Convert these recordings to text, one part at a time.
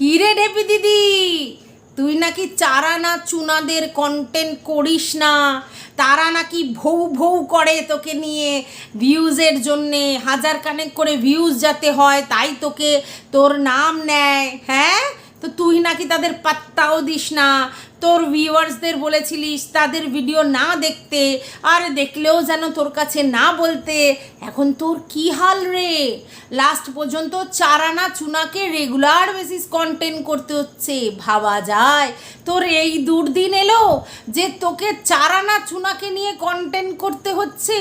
কি রে ঢেপি দিদি? তুই নাকি চারা না চুনাদের কন্টেন্ট করিস না? তারা নাকি ভৌ ভৌ করে তোকে নিয়ে। ভিউজের জন্যে হাজার কানেক করে ভিউজ যাতে হয়, তাই তোকে তোর নাম নেয় হ্যাঁ? তো তুই নাকি তাদের পাত্তাও দিস না। তোর ভিউয়ার্সদের বলেছিলিস, তাদের ভিডিও না দেখতে, আর দেখলেও যেন তোর কাছে না বলতে। এখন তোর কি হাল রে? লাস্ট পর্যন্ত চারানা চুনাকে রেগুলার বেসিস কন্টেন্ট করতে হচ্ছে, ভাবা যায়। তোর এই দুর্দিন এলো যে তোকে চারানা চুনাকে নিয়ে কন্টেন্ট করতে হচ্ছে।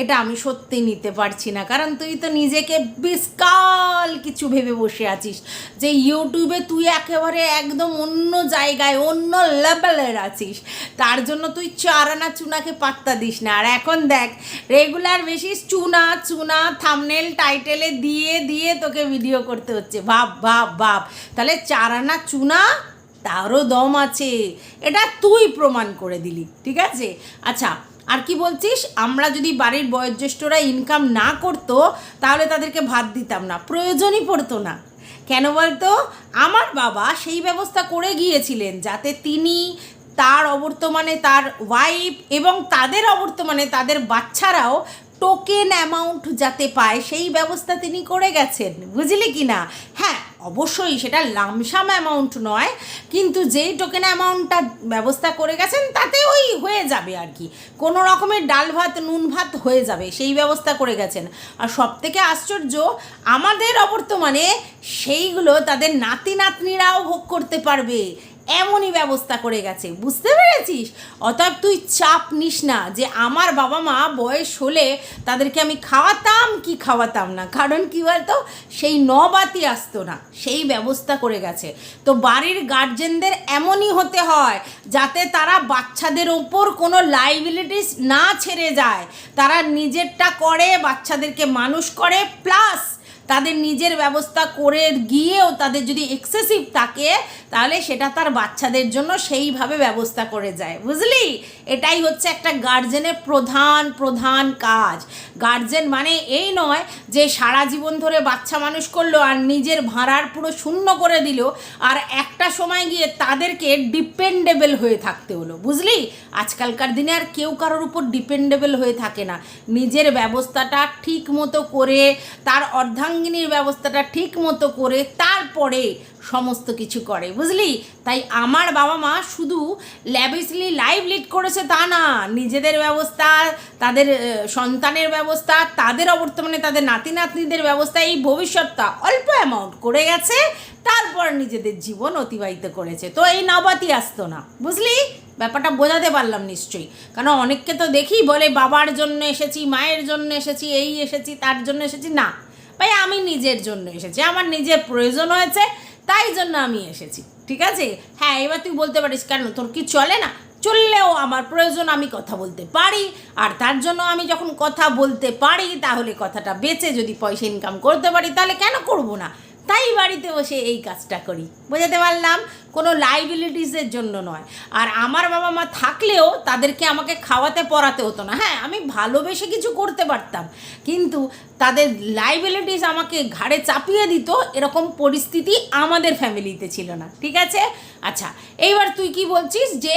এটা আমি সত্যি নিতে পারছি না, কারণ তুই তো নিজেকে বিস্কাল কিছু ভেবে বসে আছিস। যে ইউটিউবে তুই একেবারে একদম অন্য জায়গায়, অন্য লেভেলের আছিস তার জন্য তুই চার আনা চুনাকে পাত্তা দিস না। আর এখন দেখ রেগুলার বেশিস চুনা চুনা থামনেল টাইটেলে দিয়ে দিয়ে তোকে ভিডিও করতে হচ্ছে। ভাব ভাব ভাব। তাহলে চার আনা চুনা, তারও দম আছে। এটা তুই প্রমাণ করে দিলি, ঠিক আছে? আচ্ছা আর কি বলছিস? আমরা যদি বাড়ির বয়োজ্যেষ্ঠরা ইনকাম না করতো, তাহলে তাদেরকে ভাত দিতাম না। প্রয়োজনই পড়তো না। কেন বলতো? আমার বাবা সেই ব্যবস্থা করে গিয়েছিলেন যাতে তিনি তার অবর্তমানে তার ওয়াইফ এবং তাদের অবর্তমানে তাদের বাচ্চারাও টোকেন অ্যামাউন্ট যাতে পায়, সেই ব্যবস্থা তিনি করে গেছেন। বুঝলি কি না অবশ্যই সেটা লামসাম অ্যামাউন্ট নয়, কিন্তু যেই টোকেন অ্যামাউন্টটা ব্যবস্থা করে গেছেন তাতে ওই হয়ে যাবে আর কি। কোনো রকমের ডাল ভাত, নুন ভাত হয়ে যাবে, সেই ব্যবস্থা করে গেছেন। আর সব থেকে আশ্চর্য, আমাদের অবর্তমানে সেইগুলো তাদের নাতি নাতনিরাও ভোগ করতে পারবে। এমনই ব্যবস্থা করে গেছে। বুঝতে পেরেছিস? অতএব তুই চাপ নিস না যে আমার বাবা মা বয়স হলে তাদেরকে আমি খাওয়াতাম কি খাওয়াতাম না। কারণ কি বলতো? সেই নবাতি আসতো না। সেই ব্যবস্থা করে গেছে। তো বাড়ির গার্জেনদের এমনই হতে হয় যাতে তারা বাচ্চাদের ওপর কোনো লাইবিলিটিস না ছেড়ে যায়। তারা নিজেরটা করে, বাচ্চাদেরকে মানুষ করে প্লাস তাদের নিজের ব্যবস্থা করে গিয়েও তাদের যদি এক্সেসিভ থাকে, তাহলে সেটা তার বাচ্চাদের জন্য সেইভাবে ব্যবস্থা করে যায়। বুঝলি? এটাই হচ্ছে একটা গার্জেনের প্রধান প্রধান কাজ। গার্জেন মানে এই নয় যে সারা জীবন ধরে বাচ্চা মানুষ করল আর নিজের ভাড়ার পুরো শূন্য করে দিল আর একটা সময় গিয়ে তাদেরকে ডিপেন্ডেবল হয়ে থাকতে হলো। বুঝলি? আজকালকার দিনে আর কেউ কারোর উপর ডিপেন্ডেবল হয়ে থাকে না। নিজের ব্যবস্থাটা ঠিক মতো করে, তার অর্ধাঙ্গিনীর ব্যবস্থাটা ঠিক মতো করে তারপরে সমস্ত কিছু করে, বুঝলি? তাই আমার বাবা মা শুধু ল্যাবিসলি লাইভ লিড করেছে তা না, নিজেদের ব্যবস্থা, তাদের সন্তানের ব্যবস্থা, তাদের অবর্তমানে তাদের নাতি নাতনিদের ব্যবস্থা, এই ভবিষ্যৎটা অল্প অ্যামাউন্ট করে গেছে, তারপর নিজেদের জীবন অতিবাহিত করেছে। তো এই নবাতি আসতো না, বুঝলি? ব্যাপারটা বোঝাতে পারলাম নিশ্চয়ই। কারণ অনেককে তো দেখি বলে, বাবার জন্য এসেছি, মায়ের জন্য এসেছি, এই এসেছি, তার জন্য এসেছি। না ভাই আমি নিজের জন্য এসেছি। আমার নিজের প্রয়োজন হয়েছে, তাই জন্য আমি এসেছি। ঠিক আছে? হ্যাঁ এবার তুই বলতে পারিস, কেন তোর কি চলে না? চললেও আমার প্রয়োজন আমি কথা বলতে পারি, আর তার জন্য আমি যখন কথা বলতে পারি, তাহলে কথাটা বেঁচে যদি পয়সা ইনকাম করতে পারি, তাহলে কেন করব না? তাই বাড়িতে বসে এই কাজটা করি। বোঝাতে পারলাম? কোনো লাইবিলিটিসের জন্য নয়। আর আমার বাবা মা থাকলেও তাদেরকে আমাকে খাওয়াতে পড়াতে হতো না। হ্যাঁ আমি ভালোবেসে কিছু করতে পারতাম। কিন্তু তাদের লাইবিলিটিস আমাকে ঘাড়ে চাপিয়ে দিত, এরকম পরিস্থিতি আমাদের ফ্যামিলিতে ছিল না। ঠিক আছে? আচ্ছা এইবার তুই কি বলছিস যে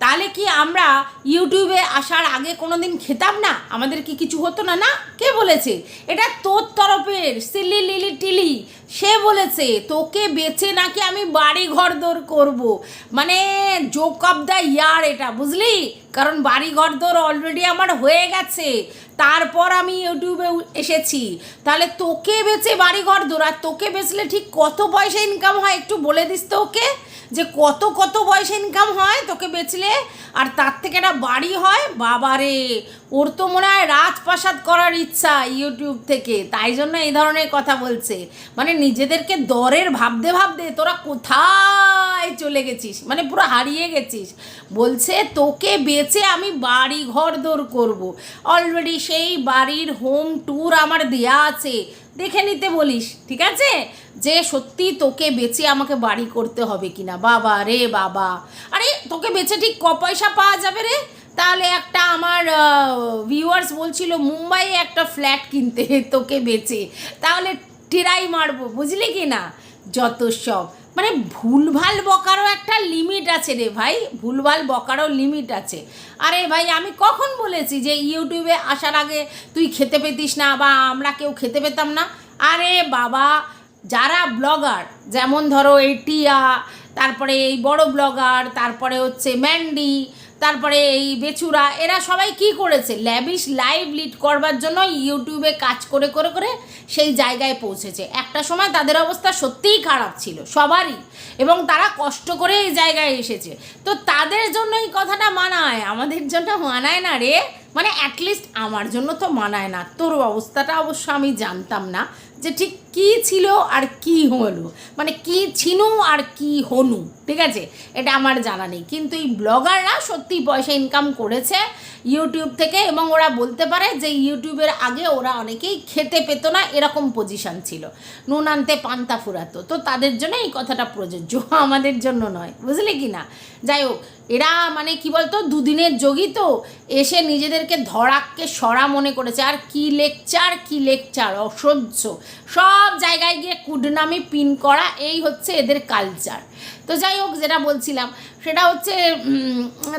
তাহলে কি আমরা ইউটিউবে আসার আগে কোনো দিন খেতাম না? আমাদের কি কিছু হতো না না? কে বলেছে? এটা তোর তরফের সিলি লিলি টিলি। সে বলেছে, তোকে বেছে নাকি আমি বাড়ি ঘর দৌড় করব? মানে জোক অফ দ্য ইয়ার এটা, বুঝলি? কারণ বাড়ি ঘর দৌড় অলরেডি আমার হয়ে গেছে। তারপর আমি ইউটিউবে এসেছি। তাহলে তোকে বেছে বাড়ি ঘর দৌড় আর তোকে বেচলে ঠিক কত পয়সা ইনকাম হয় একটু বলে দিস তো ওকে? যে কত কত পয়সা ইনকাম হয়, তোকে বেচলে আর তার থেকে একটা বাড়ি হয়, বাবারে, ওর তো মনে হয় রাজপ্রাসাদ করার ইচ্ছা ইউটিউব থেকে, তাই জন্য এই ধরনের কথা বলছে। মানে নিজেদেরকে দরের ভাবতে ভাবতে তোরা কোথায় চলে গেছিস? মানে পুরো হারিয়ে গেছিস। বলছে, তোকে বেচে আমি বাড়ি ঘর দৌড় করব। অলরেডি সেই বাড়ির হোম ট্যুর আমার দেয়া আছে। দেখে নিতে বলিস, ঠিক আছে? যে সত্যি তোকে বেঁচে আমাকে বাড়ি করতে হবে কিনা, বাবা রে বাবা। আরে, তোকে বেচে ঠিক ক পয়সা পাওয়া যাবে রে? তাহলে একটা আমার ভিউয়ার্স বলছিল, মুম্বাইয়ে একটা ফ্ল্যাট কিনতে তোকে বেচে। তাহলে টিরাই মারবো, বুঝলি কি না যত সব। মানে ভুলভাল বকারও একটা লিমিট আছে রে ভাই, ভুলভাল বকারও লিমিট আছে। আরে ভাই, আমি কখন বলেছি যে ইউটিউবে আসার আগে তুই খেতে পেতিস না বা আমরা কেউ খেতে পেতাম না? আরে বাবা, যারা ব্লগার, যেমন ধরো এই টিয়া, তারপরে এই বড় ব্লগার, তারপরে হচ্ছে ম্যান্ডি তারপরে এই বেচুরা, এরা সবাই কি করেছে? ল্যাবিশ লাইভ লিড করবার জন্য ইউটিউবে কাজ করে করে করে সেই জায়গায় পৌঁছেছে। একটা সময় তাদের অবস্থা সত্যিই খারাপ ছিল, সবারই। এবং তারা কষ্ট করে এই জায়গায় এসেছে। তো তাদের জন্য এই কথাটা মানায়? আমাদের জন্য মানায় না রে। মানে অ্যাটলিস্ট আমার জন্য তো মানায় না। তোর অবস্থাটা অবশ্য আমি জানতাম না যে ঠিক কী ছিল আর কি হলো। মানে কি ছিনু আর কি হনু। ঠিক আছে? এটা আমার জানা নেই। কিন্তু এই ব্লগাররা সত্যি পয়সা ইনকাম করেছে ইউটিউব থেকে এবং ওরা বলতে পারে যে ইউটিউবের আগে ওরা অনেকেই খেতে পেত না, এরকম পজিশান ছিল। নুন আনতে পান্তা ফুরাতো। তো তাদের জন্য এই কথাটা প্রযোজ্য, আমাদের জন্য নয়। বুঝলি কি না? যাই হোক, এরা মানে কি বলতো, দুদিনের যোগী তো, এসে নিজেদেরকে ধরাককে সরা মনে করেছে। আর কি লেকচার কি লেকচার অসহ্য। সব জায়গায় গিয়ে কুডনামি, পিন করা, এই হচ্ছে এদের কালচার তো যাই হোক, যেটা বলছিলাম। সেটা হচ্ছে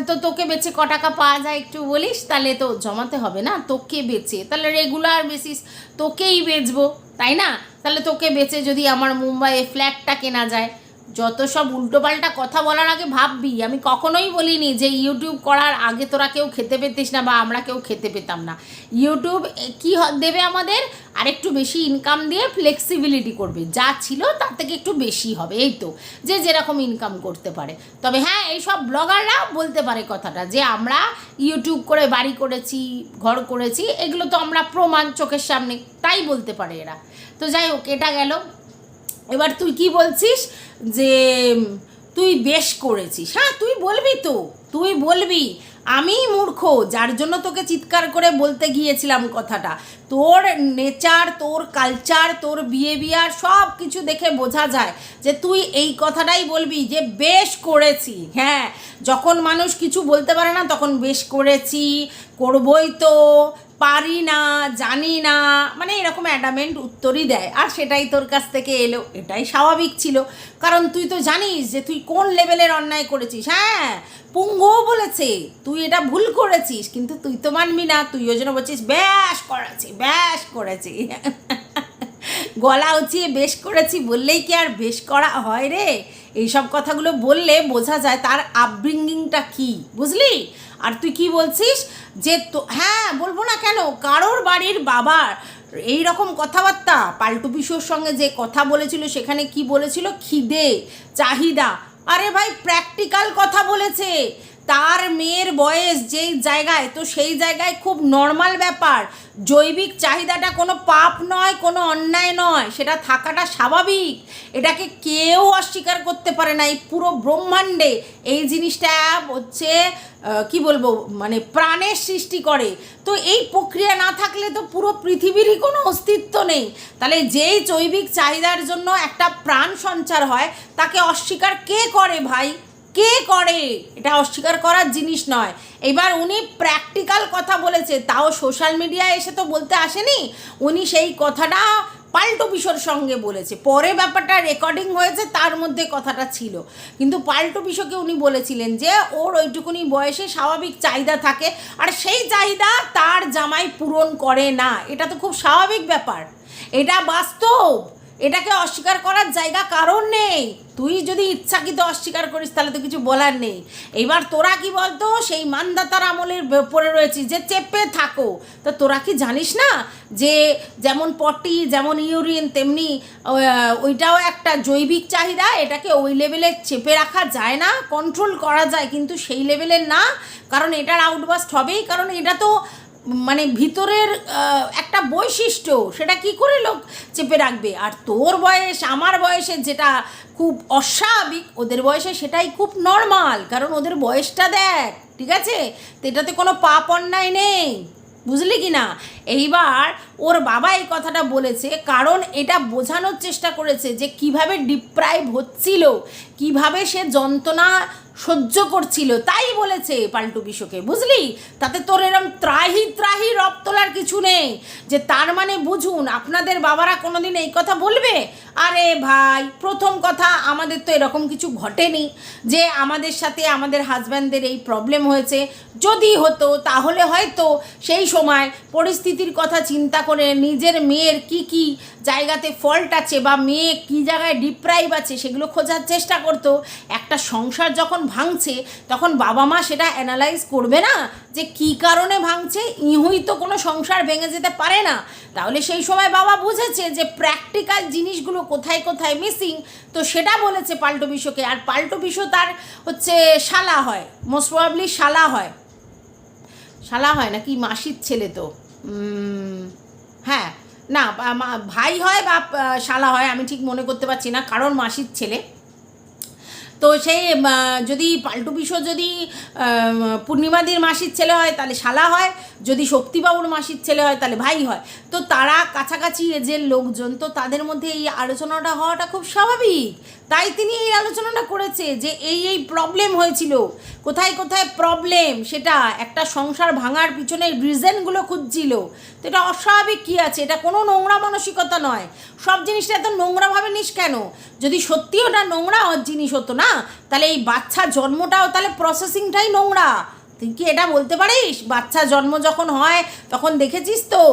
তো তোকে বেছে ক টাকা পাওয়া যায় একটু বলিস, তাহলে তো জমাতে হবে না, তোকে বেছে তাহলে রেগুলার বেসিস তোকেই বেচবো, তাই না? তাহলে তোকে বেছে যদি আমার মুম্বাইয়ে ফ্ল্যাটটা কেনা যায়। যত সব উল্টোপাল্টা কথা বলার আগে ভাববি, আমি কখনোই বলিনি যে ইউটিউব করার আগে তোরা কেউ খেতে পেতিস না বা আমরা কেউ খেতে পেতাম না। ইউটিউব কি দেবে আমাদের? আরেকটু বেশি ইনকাম দিয়ে ফ্লেক্সিবিলিটি করবে। যা ছিল তার থেকে একটু বেশি হবে, এই তো। যে যেরকম ইনকাম করতে পারে। তবে হ্যাঁ এই সব ব্লগাররা বলতে পারে কথাটা যে আমরা ইউটিউব করে বাড়ি করেছি, ঘর করেছি, এগুলো তো আমরা প্রমাণ চোখের সামনে, তাই বলতে পারে এরা। তো যাই হোক, এটা গেল। এবার তুই কি বলছিস যে, তুই বেশ করেছিস। হ্যাঁ তুই বলবি তো, তুই বলবি। আমি মূর্খ, যার জন্য তোকে চিৎকার করে বলতে গিয়েছিলাম কথাটা। তোর নেচার, তোর কালচার, তোর বিহেভিয়ার সব কিছু দেখে বোঝা যায় যে তুই এই কথাটাই বলবি যে বেশ করেছি। হ্যাঁ যখন মানুষ কিছু বলতে পারে না, তখন বেশ করেছি, করবই তো। পারি না, জানি না মানে এরকম অ্যাডামেন্ট উত্তরই দেয়। আর সেটাই তোর কাছ থেকে এলো, এটাই স্বাভাবিক ছিল। কারণ তুই তো জানিস যে তুই কোন লেভেলের অন্যায় করেছিস। হ্যাঁ পুঙ্গও বলেছে, তুই এটা ভুল করেছিস, কিন্তু তুই তো মানবি না তুই ওই জন্য বলছিস, ব্যাস করেছি ব্যাস করেছি। গলা উঁচিয়ে, বেশ করেছি। বললেই কি আর বেশ করা হয় রে? এইসব কথাগুলো বললে বোঝা যায় তার আপব্রিঙ্গিংটা কি, বুঝলি? আর তুই কি বলছিস? যে তো হ্যাঁ বলব না কেন? কারোর বাড়ির বাবার এই রকম কথাবার্তা, পাল্টু পিসুর সঙ্গে যে কথা বলেছিল, সেখানে কি বলেছিল? খিদে, চাহিদা। আরে ভাই প্র্যাকটিক্যাল কথা বলেছে। তার মেয়ের বয়স যেই জায়গায়, তো সেই জায়গায় খুব নর্মাল ব্যাপার। জৈবিক চাহিদাটা কোনো পাপ নয়, কোনো অন্যায় নয়, সেটা থাকাটা স্বাভাবিক। এটাকে কেউ অস্বীকার করতে পারে না, এই পুরো ব্রহ্মাণ্ডে। এই জিনিসটা হচ্ছে কি বলব মানে প্রাণের সৃষ্টি করে। তো এই প্রক্রিয়া না থাকলে তো পুরো পৃথিবীরই কোনো অস্তিত্ব নেই। তাহলে যেই জৈবিক চাহিদার জন্য একটা প্রাণ সঞ্চার হয়, তাকে অস্বীকার কে করে ভাই? কে করে? এটা অস্বীকার করার জিনিস নয়। এবার উনি প্র্যাকটিক্যাল কথা বলেছে, তাও সোশ্যাল মিডিয়ায় এসে তো বলতে আসেনি। উনি সেই কথাটা পাল্টো বিশোর সঙ্গে বলেছে। পরে ব্যাপারটা রেকর্ডিং হয়েছে, তার মধ্যে কথাটা ছিল। কিন্তু পাল্টো বিশোকে উনি বলেছিলেন যে, ওর ওইটুকুনি বয়সে স্বাভাবিক চাহিদা থাকে, আর সেই চাহিদা তার জামাই পূরণ করে না। এটা তো খুব স্বাভাবিক ব্যাপার। এটা বাস্তব। এটাকে অস্বীকার করার জায়গা কারণ নেই। তুই যদি ইচ্ছাকৃত অস্বীকার করিস, তাহলে তো কিছু বলার নেই। এবার তোরা কি বলতো, সেই মানদাতার আমলের পড়ে রয়েছিস যে চেপে থাকো। তা তোরা কি জানিস না যে যেমন পটি, যেমন ইউরিন, তেমনি ওইটাও একটা জৈবিক চাহিদা, এটাকে ওই লেভেলে চেপে রাখা যায় না কন্ট্রোল করা যায়। কিন্তু সেই লেভেলের না, কারণ এটার আউটবাস্ট হবেই। কারণ এটা তো মানে ভিতরের একটা বৈশিষ্ট্য, সেটা কি করে লোক চেপে রাখবে? আর তোর বয়স, আমার বয়সে যেটা খুব অস্বাভাবিক, ওদের বয়সে সেটাই খুব নর্মাল কারণ ওদের বয়সটা দেখ, ঠিক আছে? তো এটাতে কোনো পাপ অন্যায় নেই, বুঝলি কি না? এইবার ওর বাবা এই কথাটা বলেছে, কারণ এটা বোঝানোর চেষ্টা করেছে যে কীভাবে ডিপ্রাইভ হচ্ছিল, কীভাবে সে যন্ত্রণা সহ্য করছিল, তাই বলেছে পাল্টু বিশ্বকে। বুঝলি? তাতে তোর এরম ত্রাহি ত্রাহি রব তোলার কিছু নেই। যে তার মানে বুঝুন, আপনাদের বাবারা কোনোদিন এই কথা বলবে? আরে ভাই, প্রথম কথা, আমাদের তো এরকম কিছু ঘটেনি। যে আমাদের সাথে আমাদের হাজব্যান্ডদের এই প্রবলেম হয়েছে, যদি হতো, তাহলে হয়তো সেই সময় পরিস্থিতির কথা চিন্তা করে নিজের মেয়ের কি কি জায়গাতে ফল্ট আছে বা মেয়ে কি জায়গায় ডিপ্রাইভ আছে, সেগুলো খোঁজার চেষ্টা করতো। একটা সংসার যখন ভাঙছে, তখন বাবা মা সেটা অ্যানালাইজ করবে না যে কি কারণে ভাঙছে, ইহুই তো কোনো সংসার ভেঙে যেতে পারে না। তাহলে সেই সময় বাবা বুঝেছে যে প্র্যাকটিক্যাল জিনিসগুলো কোথায় কোথায় মিসিং তো সেটা বলেছে পাল্টো বিশ্বকে আর পাল্টো বিশ্ব তার হচ্ছে শালা হয় মোস্ট প্রবাবলি শালা হয়। শালা হয় নাকি মাসির ছেলে তো। হ্যাঁ না ভাই হয় বা শালা হয়, আমি ঠিক মনে করতে পারছি না, কারণ মাসির ছেলে। তো সেই যদি পাল্টু পিসো যদি পূর্ণিমাদির মাসির ছেলে হয় তাহলে শালা হয়। যদি শক্তিবাবুর মাসির ছেলে হয়, তাহলে ভাই হয়। তো তারা কাছাকাছি এজের লোকজন, তো তাদের মধ্যে এই আলোচনাটা হওয়াটা খুব স্বাভাবিক। তাই তিনি এই আলোচনাটা করেছে যে এই এই প্রবলেম হয়েছিল। কোথায় কোথায় প্রবলেম সেটা একটা সংসার ভাঙার পিছনে রিজনগুলো খুঁজছিল। তো এটা অস্বাভাবিক কী আছে? এটা কোনো নোংরা মানসিকতা নয়। সব জিনিসটা এত নোংরাভাবে নিস কেন? যদি সত্যি ওটা নোংরা জিনিস হতো না, তাহলে এই বাচ্চা জন্মটাও তাহলে প্রসেসিংটাই নোংরা। তুই কি এটা বলতে পারিস? বাচ্চা জন্ম যখন হয়, তখন দেখেছিস তো?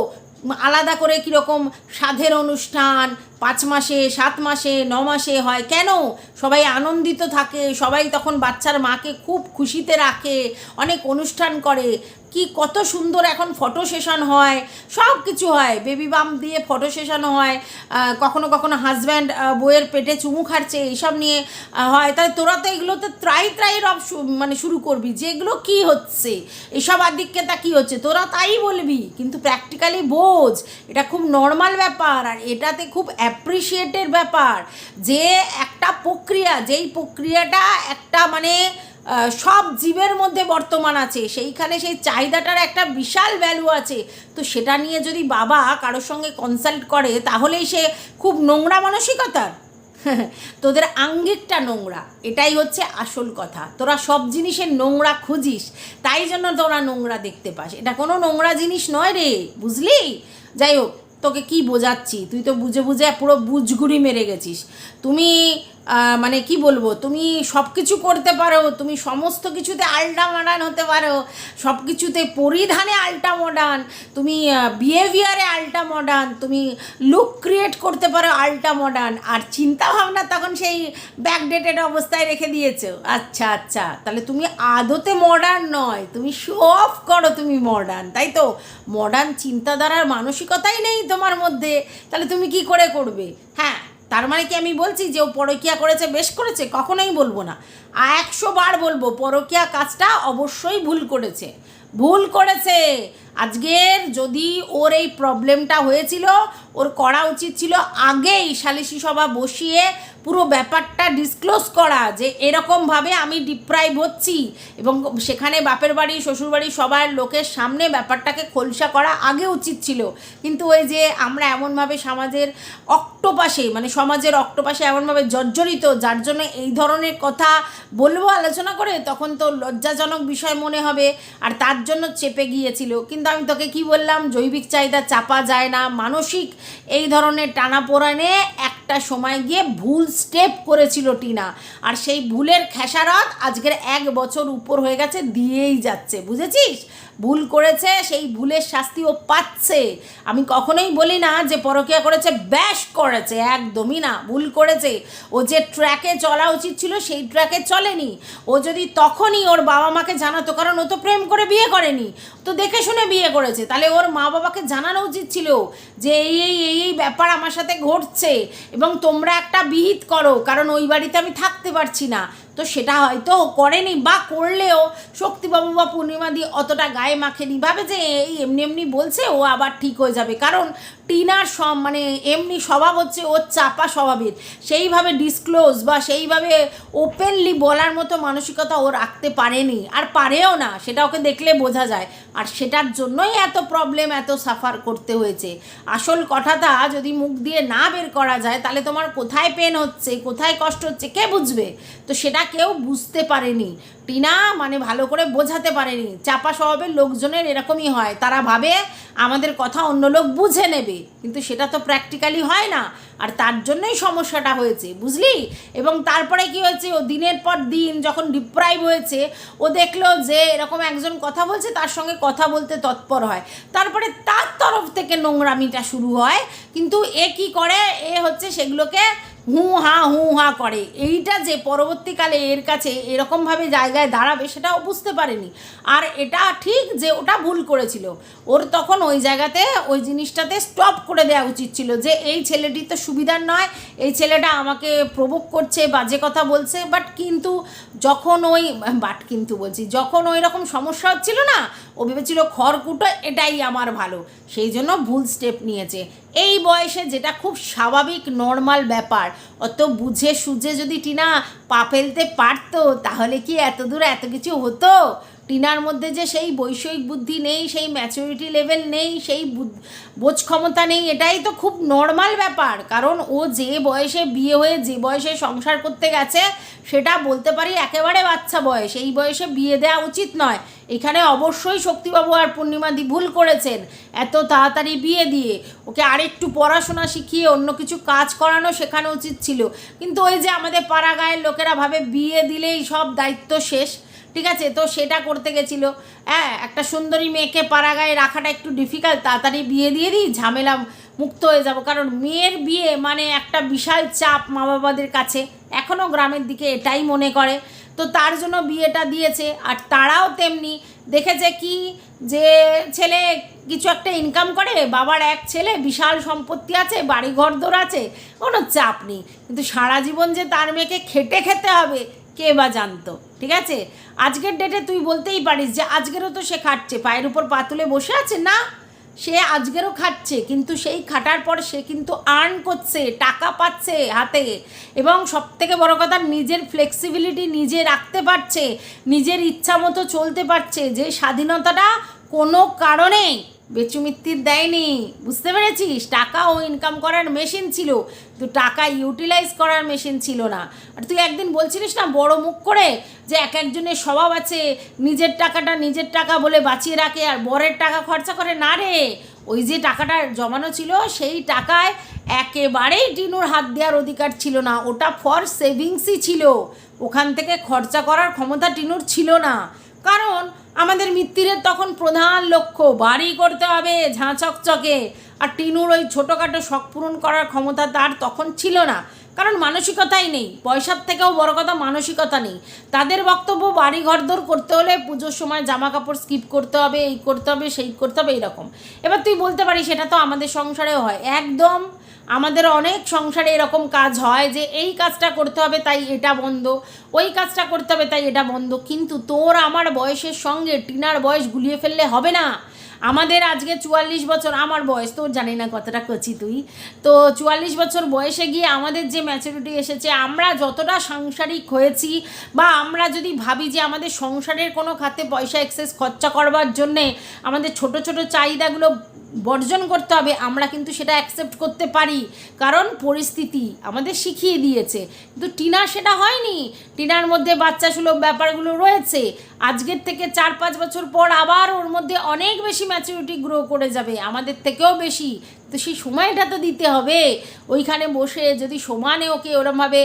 আলাদা করে কীরকম সাধের অনুষ্ঠান, পাঁচ মাসে, সাত মাসে, ন মাসে হয়। কেন? সবাই আনন্দিত থাকে, সবাই তখন বাচ্চার মাকে খুব খুশিতে রাখে, অনেক অনুষ্ঠান করে। কি কত সুন্দর এখন ফটো সেশন হয়, সব কিছু হয়। বেবি বাম দিয়ে ফটো সেশন হয় কখনো কখনো হাজব্যান্ড বইয়ের পেটে চুমু খাচ্ছে, এইসব নিয়ে হয়। তাহলে তোরা তো এগুলোতে ত্রাই ত্রাই রব মানে শুরু করবি, যে এগুলো কী হচ্ছে, এসব আদিক্যতা কী হচ্ছে, তোরা তাই বলবি, কিন্তু প্র্যাকটিক্যালি বোঝ, এটা খুব নর্মাল ব্যাপার, আর এটাতে খুব অ্যাপ্রিসিয়েটের ব্যাপার, যে একটা প্রক্রিয়া, যেই প্রক্রিয়াটা একটা মানে সব জীবের মধ্যে বর্তমান আছে। সেইখানে সেই চাহিদাটার একটা বিশাল ভ্যালু আছে। তো সেটা নিয়ে যদি বাবা কারোর সঙ্গে কনসাল্ট করে, তাহলেই সে খুব নোংরা মানসিকতার। তোদের আঙ্গিকটা নোংরা। এটাই হচ্ছে আসল কথা। তোরা সব জিনিসের নোংরা খুঁজিস, তাই জন্য তোরা নোংরা দেখতে পাস। এটা কোনো নোংরা জিনিস নয় রে, বুঝলি? যাই হোক, তোকে কি বোঝাচ্ছি? তুই তো বুঝে বুঝে পুরো বুঝগুড়ি মেরে গেছিস। তুমি মানে কি বলব, তুমি সব কিছু করতে পারো, তুমি সমস্ত কিছুতে আল্টা মডার্ন হতে পারো সব কিছুতে পরিধানে আল্টা মডার্ন তুমি বিহেভিয়ারে আল্টা মডার্ন তুমি লুক ক্রিয়েট করতে পারো আল্টা মডার্ন আর চিন্তা ভাবনা তখন সেই ব্যাকডেটেড অবস্থায় রেখে দিয়েছ। আচ্ছা আচ্ছা তাহলে তুমি আদতে মডার্ন নয়, তুমি শো অফ করো তুমি মডার্ন তাই তো? মডার্ন চিন্তাধারার মানসিকতাই নেই তোমার মধ্যে, তাহলে তুমি কি করে করবে? হ্যাঁ তার মানে কি আমি বলছি যে ও পরকিয়া করেছে, বেশ করেছে? কখনোই বলব না। আর একশো বার বলব, পরকিয়া কাজটা অবশ্যই ভুল করেছে। ভুল করেছে। আজকের যদি ওর এই প্রবলেমটা হয়েছিল, ওর করা উচিত ছিল আগেই সালিশি সভা বসিয়ে পুরো ব্যাপারটা ডিসক্লোজ করা যে এরকমভাবে আমি ডিপ্রাইভ হচ্ছি এবং সেখানে বাপের বাড়ি শ্বশুরবাড়ি সবার লোকের সামনে ব্যাপারটাকে খোলসা করা আগে উচিত ছিল। কিন্তু ওই যে আমরা এমনভাবে সমাজের অক্টোপাশে মানে সমাজের অক্টোপাশে এমনভাবে জর্জরিত, যার জন্য এই ধরনের কথা বলব আলোচনা করে, তখন তো লজ্জাজনক বিষয় মনে হবে, আর তার জন্য চেপে গিয়েছিল। কিন্তু আমি তোকে কি বললাম? জৈবিক চাহিদা চাপা যায় না। মানসিক এই ধরনের টানাপোড়ানে একটা সময় গিয়ে ভুল স্টেপ করেছিল টিনা। আর সেই ভুলের খেসারত আজকের এক বছর উপর হয়ে গেছে, দিয়েই যাচ্ছে। বুঝেছিস? ভুল করেছে, সেই ভুলের শাস্তি ও পাচ্ছে। আমি কখনোই বলি না যে পরকিয়া করেছে, ব্যাস করেছে। একদমই না, ভুল করেছে। ও যে ট্র্যাকে চলা উচিত ছিল, সেই ট্র্যাকে চলেনি। ও যদি তখনই ওর বাবা মাকে জানাতো, কারণ ও তো প্রেম করে বিয়ে করেনি। তো দেখে শুনে বিয়ে করেছে। তাহলে ওর মা বাবাকে জানানো উচিত ছিল যে এই এই এই এই ব্যাপার আমার সাথে ঘটছে এবং তোমরা একটা বিহিত করো, কারণ ওই বাড়িতে আমি থাকতে পারছি না। তো সেটা হয়তো করেনি বা করলেও শক্তিবাবু বা পূর্ণিমা দি অতটা গায়ে মাখেনি। ভাবে যে এই এমনি এমনি বলছে, ও আবার ঠিক হয়ে যাবে। কারণ টিনার সব মানে এমনি স্বভাব হচ্ছে ওর চাপা স্বভাবের। সেইভাবে ডিসক্লোজ বা সেইভাবে ওপেনলি বলার মতো মানসিকতা ও রাখতে পারেনি। আর পারেও না, সেটা ওকে দেখলে বোঝা যায়। আর সেটার জন্যই এত প্রবলেম এত সাফার করতে হয়েছে। আসল কথাটা যদি মুখ দিয়ে না বের করা যায়, তাহলে তোমার কোথায় পেন হচ্ছে, কোথায় কষ্ট হচ্ছে, কে বুঝবে? তো সেটা কেউ বুঝতে পারেনি। টিনা মানে ভালো করে বোঝাতে পারেনি। চাপা স্বভাবের লোকজনের এরকমই হয়। তারা ভাবে আমাদের কথা অন্য লোক বুঝে নেবে। কিন্তু সেটা তো প্র্যাকটিক্যালি হয় না। আর তার জন্যই সমস্যাটা হয়েছে, বুঝলি? এবং তারপরে কি হয়েছে, ও দিনের পর দিন যখন ডিপ্রাইভ হয়েছে, ও দেখল যে এরকম একজন কথা বলছে, তার সঙ্গে কথা বলতে তৎপর হয়। তারপরে তার তরফ থেকে নোংরামিটা শুরু হয়, কিন্তু এ কি করে? এ হচ্ছে সেগুলোকে হু হা হু হা করে। এইটা যে পরবর্তীকালে এর কাছে এরকমভাবে জায়গায় দাঁড়াবে সেটাও বুঝতে পারেনি। আর এটা ঠিক যে ওটা ভুল করেছিল। ওর তখন ওই জায়গাতে ওই জিনিসটাতে স্টপ করে দেওয়া উচিত ছিল যে এই ছেলেটি তো সুবিধার নয়, এই ছেলেটা আমাকে প্রভোগ করছে, বাজে কথা বলছে বাট কিন্তু যখন ওই বাট কিন্তু বলছি, যখন ওই রকম সমস্যা হচ্ছিল না, ও ভেবেছিল খড়কুটো এটাই আমার ভালো। সেই জন্য ভুল স্টেপ নিয়েছে। এই বয়সে যেটা খুব স্বাভাবিক নর্মাল ব্যাপার। অত বুঝে সুঝে যদি টিনা পা ফেলতে পারতো, তাহলে কি এত দূর এত কিছু হতো? টিনার মধ্যে যে সেই বৈষয়িক বুদ্ধি নেই, সেই ম্যাচুরিটি লেভেল নেই, সেই বোঝ ক্ষমতা নেই, এটাই তো খুব নর্মাল ব্যাপার। কারণ ও যে বয়সে বিয়ে হয়ে যে বয়সে সংসার করতে গেছে, সেটা বলতে পারি একেবারে বাচ্চা বয়স। এই বয়সে বিয়ে দেওয়া উচিত নয়। এখানে অবশ্যই শক্তিবাবু আর পূর্ণিমাদি ভুল করেছেন। এত তাড়াতাড়ি বিয়ে দিয়ে ওকে আরেকটু পড়াশোনা শিখিয়ে অন্য কিছু কাজ করানো শেখানো উচিত ছিল। কিন্তু ওই যে আমাদের পাড়া গায়ের লোকেরা ভাবে বিয়ে দিলেই সব দায়িত্ব শেষ। ঠিক আছে? তো সেটা করতে গেছিল। হ্যাঁ একটা সুন্দরী মেয়েকে পাড়া গায়ে রাখাটা একটু ডিফিকাল্ট তাড়াতাড়ি বিয়ে দিয়ে দিই, ঝামেলা মুক্ত হয়ে যাব। কারণ মেয়ের বিয়ে মানে একটা বিশাল চাপ মা বাবাদের কাছে। এখনও গ্রামের দিকে এটাই মনে করে। তো তার জন্য বিয়েটা দিয়েছে। আর তারাও তেমনি দেখেছে কি যে ছেলে কিছু একটা ইনকাম করে, বাবার এক ছেলে, বিশাল সম্পত্তি আছে বাড়ি ঘরদোর আছে, কোনো চাপ নেই। কিন্তু সারা জীবন যে তার মেয়েকে খেটে খেতে হবে, কে বা জানতো? ঠিক আছে? আজকের ডেটে তুই বলতেই পারিস যে আজকেরও তো সে খাটছে। পায়ের উপর পা তুলে বসে আছে? না, সে আজকেরও খাচ্ছে কিন্তু সেই খাটার পর সে কিন্তু আর্ন করছে, টাকা পাচ্ছে হাতে। এবং সব থেকে বড় কথা, নিজের ফ্লেক্সিবিলিটি নিজে রাখতে পারছে, নিজের ইচ্ছা মতো চলতে পারছে। যে স্বাধীনতাটা কোনো কারণে বেচুমিত্তির দেয়নি, বুঝতে পেরেছিস? টাকা ও ইনকাম করার মেশিন ছিল। তো টাকা ইউটিলাইজ করার মেশিন ছিল না। আর তুই একদিন বলছিলিস না, বড় মুখ করে, যে এক একজনের স্বভাব আছে, নিজের টাকাটা নিজের টাকা বলে বাঁচিয়ে রাখে আর বরের টাকা খরচা করে? না রে, ওই যে টাকাটা জমানো ছিল, সেই টাকায় একেবারেই টিনুর হাত দেওয়ার অধিকার ছিল না। ওটা ফর সেভিংসই ছিল। ওখান থেকে খরচা করার ক্ষমতা টিনুর ছিল না। কারণ আমাদের মিত্তিরের তখন প্রধান লক্ষ্য, বাড়ি করতে হবে ঝাঁ চকচকে। আর টিনুর ওই ছোটোখাটো শখ পূরণ করার ক্ষমতা তার তখন ছিল না। কারণ মানসিকতাই নেই, পয়সার থেকেও বড় কথা মানসিকতা নেই। তাদের বক্তব্য বাড়ি ঘরদোর করতে হলে পুজোর সময় জামা কাপড় স্কিপ করতে হবে, এই করতে হবে, সেই করতে হবে, এইরকম। এবার তুই বলতে পারিস, সেটা তো আমাদের সংসারেও হয়। একদম আমাদের অনেক সংসারে এরকম কাজ হয় যে এই কাজটা করতে হবে তাই এটা বন্ধ, ওই কাজটা করতে হবে তাই এটা বন্ধ। কিন্তু তোর আমার বয়সের সঙ্গে টিনার বয়স গুলিয়ে ফেললে হবে না। আমাদের আজকে চুয়াল্লিশ বছর, আমার বয়স, তোর জানি না কতটা কচি তুই। তো চুয়াল্লিশ বছর বয়সে গিয়ে আমাদের যে ম্যাচুরিটি এসেছে, আমরা যতটা সাংসারিক হয়েছি বা আমরা যদি ভাবি যে আমাদের সংসারের কোনো খাতে পয়সা এক্সেস খরচা করবার জন্যে আমাদের ছোট ছোট চাহিদাগুলো বর্জন করতে হবে, আমরা কিন্তু সেটা অ্যাকসেপ্ট করতে পারি। কারণ পরিস্থিতি আমাদের শিখিয়ে দিয়েছে। কিন্তু টিনা সেটা হয়নি। টিনার মধ্যে বাচ্চা সুলভ ব্যাপারগুলো রয়েছে। আজকের থেকে চার পাঁচ বছর পর আবার ওর মধ্যে অনেক বেশি ম্যাচুরিটি গ্রো করে যাবে। আমাদের থেকেও বেশি। তো সেই সময়টা তো দিতে হবে। ওইখানে বসে যদি সমানে ওকে ওরমভাবে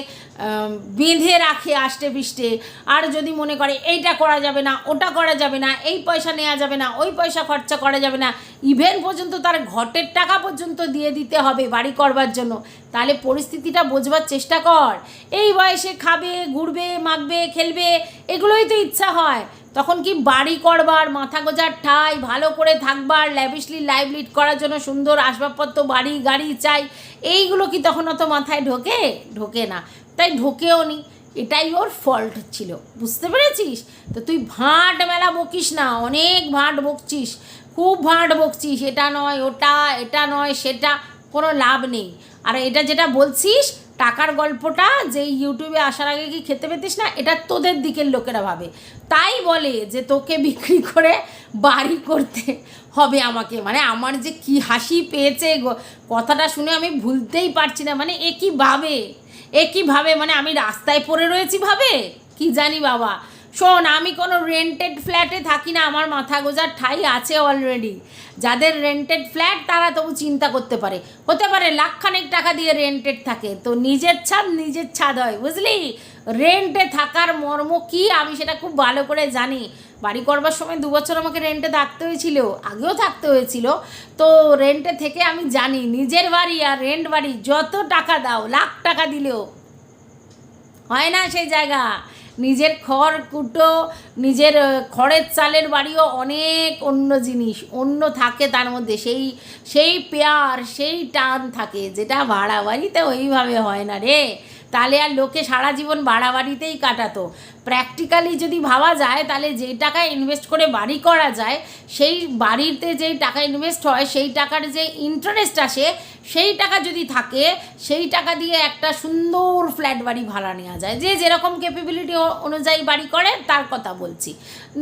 বেঁধে রাখে আষ্টে পিষ্টে, আর যদি মনে করে এইটা করা যাবে না, ওটা করা যাবে না, এই পয়সা নেওয়া যাবে না, ওই পয়সা খরচা করা যাবে না ইভেন পর্যন্ত তার ঘটের টাকা পর্যন্ত দিয়ে দিতে হবে বাড়ি করবার জন্য, তাহলে পরিস্থিতিটা বোঝবার চেষ্টা কর। এই বয়সে খাবে, ঘুরবে, মাখবে, খেলবে, এগুলোই তো ইচ্ছা হয়। তখন কি বাড়ি করবার, মাথা গোজার ঠাই, ভালো করে থাকবার ল্যাভিশলি লাইভ লিড করার জন্য সুন্দর আসবাবপত্র, বাড়ি, গাড়ি, চাই, এইগুলো কি তখন অত মাথায় ঢোকে? ঢোকে না। তাই ঢোকেও নি। এটাই ওর ফল্ট ছিল। বুঝতে পেরেছিস? তো তুই ভাঁট মেলা বকিস না, অনেক ভাঁট বকছিস। খুব ভাঁড় বকছিস, এটা নয়, ওটা, এটা নয়, সেটা, কোনো লাভ নেই। আর এটা যেটা বলছিস টাকার গল্পটা যে ইউটিউবে আসার আগে কি খেতে পেতিস না, এটা তোদের দিকের লোকেরা ভাবে। তাই বলে যে তোকে বিক্রি করে বাড়ি করতে হবে আমাকে। মানে আমার যে কি হাসি পেয়েছে কথাটা শুনে আমি ভুলতেই পারছি না। মানে এ কী ভাবে? এ কী ভাবে? মানে আমি রাস্তায় পড়ে রয়েছি ভাবে? কি জানি বাবা। শোন, আমি কোনো রেন্টেড ফ্ল্যাটে থাকি না, আমার মাথা গোজার ঠাই আছে অলরেডি যাদের রেন্টেড ফ্ল্যাট তারা তবু চিন্তা করতে পারে। হতে পারে লাখখানেক টাকা দিয়ে রেন্টেড থাকে, তো নিজের ছাদ নিজের ছাদ হয়, বুঝলি? রেন্টে থাকার মর্ম কি, আমি সেটা খুব ভালো করে জানি। বাড়ি করবার সময় দু বছর আমাকে রেন্টে থাকতে হয়েছিল, আগেও থাকতে হয়েছিল। তো রেন্টে থেকে আমি জানি, নিজের বাড়ি আর রেন্ট বাড়ি যত টাকা দাও, লাখ টাকা দিলেও হয় না সেই জায়গা। নিজের খড় কুটো, নিজের খড়ের চালের বাড়িও অনেক অন্য জিনিস, অন্য থাকে তার মধ্যে। সেই সেই পেয়ার, সেই টান থাকে, যেটা ভাড়া বাড়িতে ওইভাবে হয় না রে। তাহলে আর লোকে সারা জীবন বাড়াবাড়িতেই কাটাতো। প্র্যাকটিক্যালি যদি ভাবা যায়, তাহলে যেই টাকা ইনভেস্ট করে বাড়ি করা যায়, সেই বাড়িতে যেই টাকা ইনভেস্ট হয়, সেই টাকার যে ইন্টারেস্ট আসে, সেই টাকা যদি থাকে, সেই টাকা দিয়ে একটা সুন্দর ফ্ল্যাট বাড়ি ভাড়া নেওয়া যায়। যে যেরকম ক্যাপেবিলিটি অনুযায়ী বাড়ি করে, তার কথা বলছি।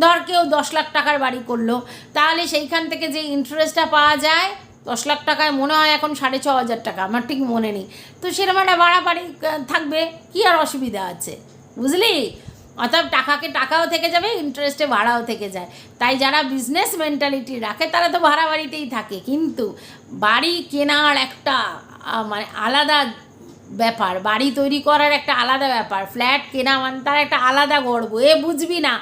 ধর কেউ দশ লাখ টাকার বাড়ি করল, তাহলে সেইখান থেকে যে ইন্টারেস্টটা পাওয়া যায় দশ লাখ টাকায় মনে হয় এখন সাড়ে ছ হাজার টাকা, আমার ঠিক মনে নেই। তো সেরকম একটা ভাড়া বাড়ি থাকবে, কী আর অসুবিধা আছে? বুঝলি? অর্থাৎ টাকাকে টাকাও থেকে যাবে ইন্টারেস্টে ভাড়াও থেকে যায়। তাই যারা বিজনেস মেন্টালিটি রাখে, তারা তো ভাড়া বাড়িতেই থাকে। কিন্তু বাড়ি কেনার একটা মানে আলাদা ব্যাপার, বাড়ি তৈরি করার একটা আলাদা ব্যাপার ফ্ল্যাট কেনা মানে তার একটা আলাদা গর্ব। এ বুঝবি না,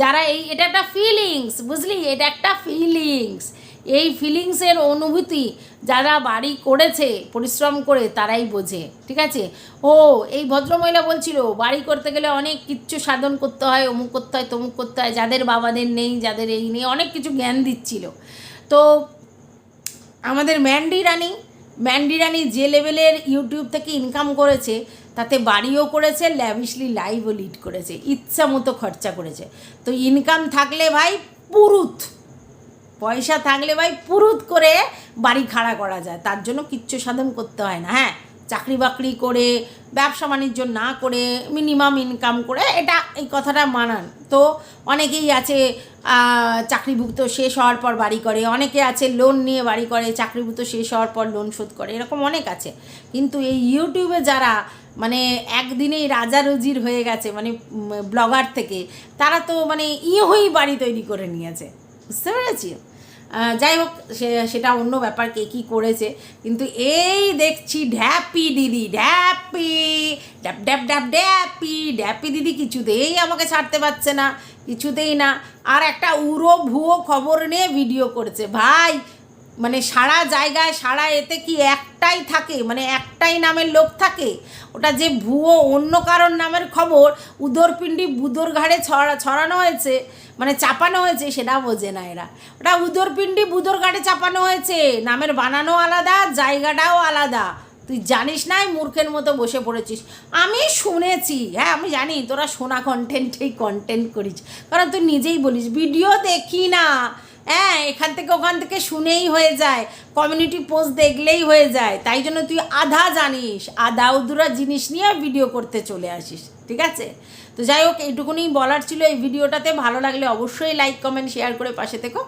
যারা এই, এটা একটা ফিলিংস বুঝলি? এটা একটা ফিলিংস এই ফিলিংসের অনুভূতি যারা বাড়ি করেছে, পরিশ্রম করে তারাই বোঝে, ঠিক আছে? ও, এই ভদ্রমহিলা বলছিল, বাড়ি করতে গেলে অনেক কিচ্ছু সাধন করতে হয়, অমুক করতে হয়, তমুক করতে হয়, যাদের বাবাদের নেই, যাদের এই নেই, অনেক কিছু জ্ঞান দিচ্ছিল। তো আমাদের ম্যান্ডি রানী ম্যান্ডি রানী যে লেভেলের ইউটিউব থেকে ইনকাম করেছে, তাতে বাড়িও করেছে ল্যাভিশলি লাইভও লিড করেছে ইচ্ছা মতো খরচা করেছে। তো ইনকাম থাকলে ভাই পুরুত। পয়সা থাকলে ভাই পুরুত করে বাড়ি খাড়া করা যায়। তার জন্য কিচ্ছু সাধন করতে হয় না হ্যাঁ? চাকরি বাকরি করে, ব্যবসা বাণিজ্য না করে মিনিমাম ইনকাম করে, এটা এই কথাটা মানান। তো অনেকেই আছে চাকরিভুক্ত শেষ হওয়ার পর বাড়ি করে, অনেকে আছে লোন নিয়ে বাড়ি করে, চাকরিভুক্ত শেষ হওয়ার পর লোন শোধ করে, এরকম অনেক আছে। কিন্তু এই ইউটিউবে যারা মানে একদিনেই রাজা রুজির হয়ে গেছে মানে ব্লগার থেকে, তারা তো মানে ইহই বাড়ি তৈরি করে নিয়েছে। বুঝতে পেরেছি? যাই হোক সেটা অন্য ব্যাপার কে কী করেছে। কিন্তু এই দেখছি ঢ্যাপি দিদি ঢ্যাপি ড্যাপ ড্যাপ ড্যাপ, ড্যাপি ড্যাপি দিদি কিছুতেই আমাকে ছাড়তে পারছে না, কিছুতেই না। আর একটা উড়ো ভুয়ো খবর নিয়ে ভিডিও করছে। ভাই মানে সারা জায়গায়, সারা এতে কি একটাই থাকে? মানে একটাই নামের লোক থাকে? ওটা যে ভুয়ো অন্য কারোর নামের খবর, উদরপিণ্ডি বুদর ঘাড়ে ছড়া, ছড়ানো হয়েছে মানে চাপানো হয়েছে, সেটা বোঝে না এরা। ওটা উদরপিণ্ডি বুদর ঘাটে চাপানো হয়েছে, নামের বানানো আলাদা, জায়গাটাও আলাদা। তুই জানিস নাই মূর্খের মতো বসে পড়েছিস। আমি শুনেছি হ্যাঁ আমি জানি, তোরা শোনা কন্টেন্টেই কন্টেন্ট করিস। কারণ তুই নিজেই বলিস, ভিডিও দেখি না। হ্যাঁ এখান থেকে ওখান থেকে শুনেই হয়ে যায় কমিউনিটি পোস্ট দেখলেই হয়ে যায়, তাই জন্য তুই আধা জানিস, আধা উদুরা জিনিস নিয়ে ভিডিও করতে চলে আসিস, ঠিক আছে? তো যাই হোক এইটুকুনি বলার ছিল এই ভিডিওটাতে ভালো লাগলে অবশ্যই লাইক কমেন্ট শেয়ার করে পাশে থেকো।